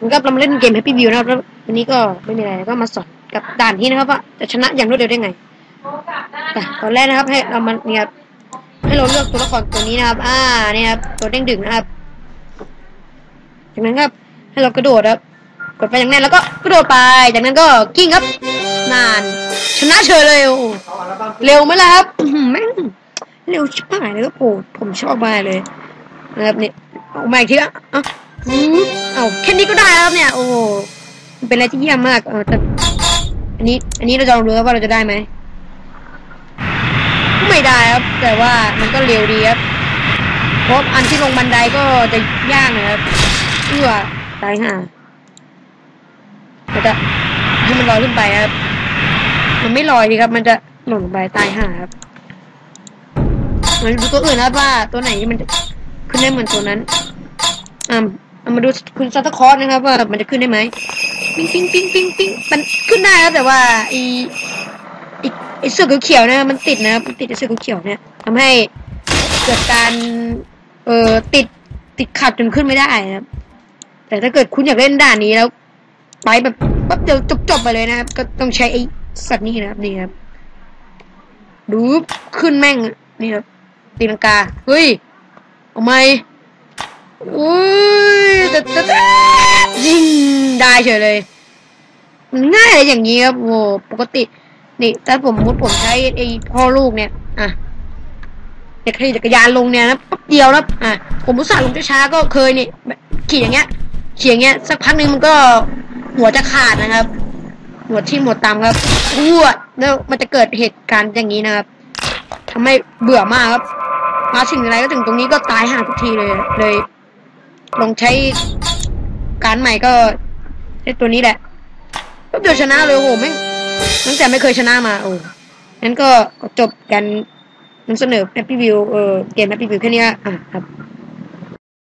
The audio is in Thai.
มันก็เรามาเล่นเกม Happy View นะครับแล้ววันนี้ก็ไม่มีอะไรก็มาสอนกับด่านที่นะครับว่าจะชนะอย่างรวดเร็วได้ไงแต่ตอนแรกนะครับ ให้เรามาเนี่ยครับให้เราเลือกตัวละครตัวนี้นะครับ อ่าเนี่ยครับตัวเด้งดึงนะครับจากนั้นครับให้เรากระโดดครับกดไปอย่างแน่นแล้วก็กระโดดไป จากนั้นก็กิ้งครับ นาน ชนะเฉยเลยโอ้เร็วไหมล่ะครับแม่งเร็วชิบหายเลยครับโอ้ผมชอบมากเลยนะครับเนี่ยเอามาอีกทีละอะอืม เอาแค่นี้ก็ได้แล้วเนี่ย โอ้มันเป็นอะไรที่เยี่ยมมากเออแต่อันนี้ อันนี้เราจะลองดูครับว่าเราจะได้ไหมไม่ได้ครับ แต่ว่ามันก็เร็วดีครับเพราะอันที่ลงบันไดก็จะยากนะครับเอื้อตายห่ามันจะให้มันลอยขึ้นไปครับ มันไม่ลอยดีครับ มันจะหล่นลงไปตายห่าครับมันดูตัวอื่นนะครับว่าตัวไหนมันจะขึ้นได้เหมือนตัวนั้น มาดูคุณซันตาคอร์สนะครับว่ามันจะขึ้นได้ไหมปิ้งปิ้งปิ้งปิ้งปิ้งมันขึ้นได้ครับแต่ว่าไอไอไอเสื้อเขียวๆนะมันติดนะครับมันติดไอเสื้อเขียวๆเนี่ยทำให้เกิดการเอ่อติดติดขัดจนขึ้นไม่ได้นะครับแต่ถ้าเกิดคุณอยากเล่นด่านนี้แล้ว ไปแบบปั๊บเดียวจบๆไปเลยนะครับ ก็ต้องใช้ไอ้สัตว์นี้นะครับนี่ครับดูขึ้นแม่งนี่ครับตีลังกาเฮ้ยเอาไหมอุ้ย ต่แต่แต่ยิงได้เฉยเลย มันง่ายเลยอย่างนี้ครับโอ้ปกติ นี่ถ้าผมมุดผมใช้ไอ้พ่อลูกเนี่ยอะเด็กขี่จักรยานลงเนี่ยนะปั๊บเดียวนะอะผมอุตส่าห์ลงช้าๆก็เคยนี่ขี่อย่างเงี้ยขี่อย่างเงี้ย สักพักนึงมันก็หัวจะขาดนะครับ หัวที่หมดตามครับรั่วแล้วมันจะเกิดเหตุการณ์อย่างนี้นะครับทำให้เบื่อมากครับ มาถึงอะไรก็ถึงตรงนี้ก็ตายห่าทุกทีเลยเลย ลองใช้การใหม่ก็ใช้ตัวนี้แหละก็เดียวชนะเลยโอ้โหไม่ตั้งแต่ไม่เคยชนะมาโอ้งั้นก็จบกันนำเสนอแอปปี้วิวเออเกมแอปปี้วิวแค่นี้อะครับ